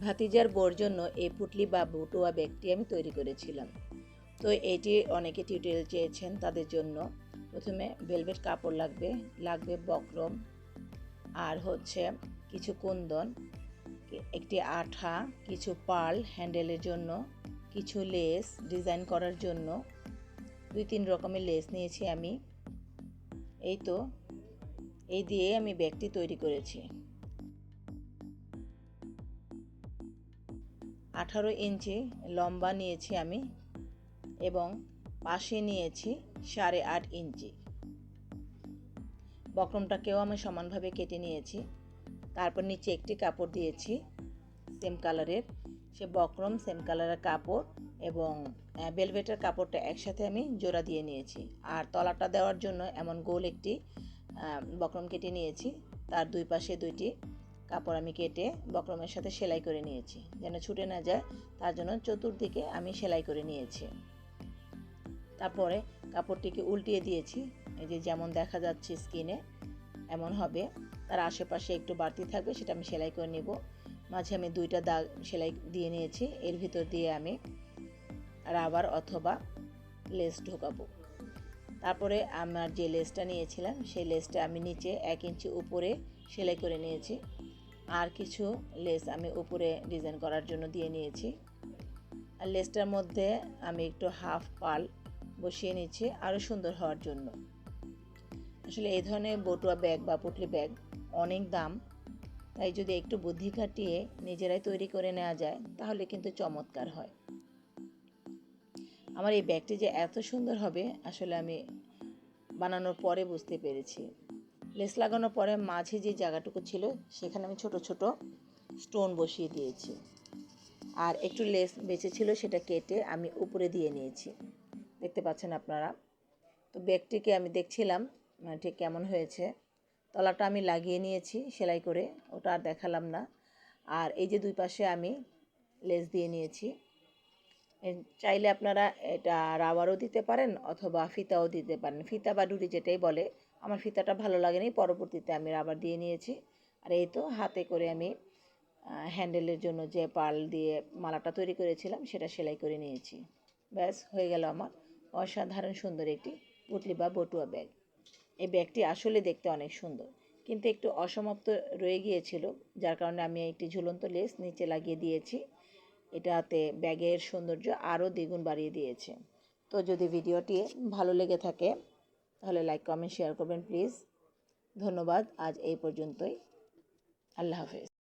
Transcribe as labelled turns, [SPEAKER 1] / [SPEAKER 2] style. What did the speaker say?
[SPEAKER 1] ভাতিজার বোর জন্য এই পুটলি বা বুটুয়া ব্যাগটি আমি তৈরি করেছিলাম। তো এটি অনেকে টিউটোরিয়াল চেয়েছেন তাদের জন্য। প্রথমে ভেলভেট কাপড় লাগবে লাগবে বক্রম আর হচ্ছে কিছু কুন্দন, একটি আঠা, কিছু পার্ল হ্যান্ডেলের জন্য, কিছু লেস ডিজাইন করার জন্য। দুই তিন রকমের লেস নিয়েছি আমি। এই তো, এই দিয়ে আমি ব্যাগটি তৈরি করেছি। আঠারো ইঞ্চি লম্বা নিয়েছি আমি এবং পাশে নিয়েছি সাড়ে আট ইঞ্চি। বক্রমটাকেও আমি সমানভাবে কেটে নিয়েছি। তারপর নিচে একটি কাপড় দিয়েছি সেম কালারের সে বক্রম সেম কালারের কাপড় এবং বেলভেটের কাপড়টা একসাথে আমি জোড়া দিয়ে নিয়েছি। আর তলাটা দেওয়ার জন্য এমন গোল একটি বক্রম কেটে নিয়েছি। তার দুই পাশে দুইটি কাপড় আমি কেটে বক্রমের সাথে সেলাই করে নিয়েছি। যেন ছুটে না যায়, তার জন্য চতুর্দিকে আমি সেলাই করে নিয়েছি। তারপরে কাপড়টিকে উল্টিয়ে দিয়েছি। এই যে যেমন দেখা যাচ্ছে স্কিনে, এমন হবে। তার আশেপাশে একটু বাড়তি থাকবে, সেটা আমি সেলাই করে নেব। মাঝে আমি দুইটা দাগ সেলাই দিয়ে নিয়েছি। এর ভিতর দিয়ে আমি রাবার অথবা লেস ঢোকাবো। তারপরে আমার যে লেসটা নিয়েছিলাম, সেই লেসটা আমি নিচে এক ইঞ্চি উপরে সেলাই করে নিয়েছি। আর কিছু লেস আমি উপরে ডিজাইন করার জন্য দিয়ে নিয়েছি। আর লেসটার মধ্যে আমি একটু হাফ পাল বসিয়ে নিচ্ছি আরও সুন্দর হওয়ার জন্য। আসলে এই ধরনের বটুয়া ব্যাগ বা পুটলি ব্যাগ অনেক দাম, তাই যদি একটু বুদ্ধি খাটিয়ে নিজেরাই তৈরি করে নেওয়া যায়, তাহলে কিন্তু চমৎকার হয়। আমার এই ব্যাগটি যে এত সুন্দর হবে, আসলে আমি বানানোর পরে বুঝতে পেরেছি। লেস লাগানোর পরে মাঝে যে জায়গাটুকু ছিল, সেখানে আমি ছোট ছোট স্টোন বসিয়ে দিয়েছি। আর একটু লেস বেঁচে ছিল, সেটা কেটে আমি উপরে দিয়ে নিয়েছি। দেখতে পাচ্ছেন আপনারা? তো ব্যাগটিকে আমি দেখছিলাম মানে ঠিক কেমন হয়েছে। তলাটা আমি লাগিয়ে নিয়েছি সেলাই করে, ওটা আর দেখালাম না। আর এই যে দুই পাশে আমি লেস দিয়ে নিয়েছি। চাইলে আপনারা এটা রাবারও দিতে পারেন অথবা ফিতাও দিতে পারেন। ফিতা বা ডুরি যেটাই বলে, আমার ফিতাটা ভালো লাগেনি, পরবর্তীতে আমি রাবার দিয়ে নিয়েছি। আর এই তো হাতে করে আমি হ্যান্ডেলের জন্য যে পাল দিয়ে মালাটা তৈরি করেছিলাম, সেটা সেলাই করে নিয়েছি। ব্যাস, হয়ে গেল আমার অসাধারণ সুন্দর একটি পুটলি বা বটুয়া ব্যাগ। এই ব্যাগটি আসলে দেখতে অনেক সুন্দর, কিন্তু একটু অসমাপ্ত রয়ে গিয়েছিল, যার কারণে আমি একটি ঝুলন্ত লেস নিচে লাগিয়ে দিয়েছি। এটাতে ব্যাগের সৌন্দর্য আরও দ্বিগুণ বাড়িয়ে দিয়েছে। তো যদি ভিডিওটি ভালো লেগে থাকে, তাহলে লাইক, কমেন্ট, শেয়ার করবেন প্লিজ। ধন্যবাদ, আজ এই পর্যন্তই। আল্লাহ হাফেজ।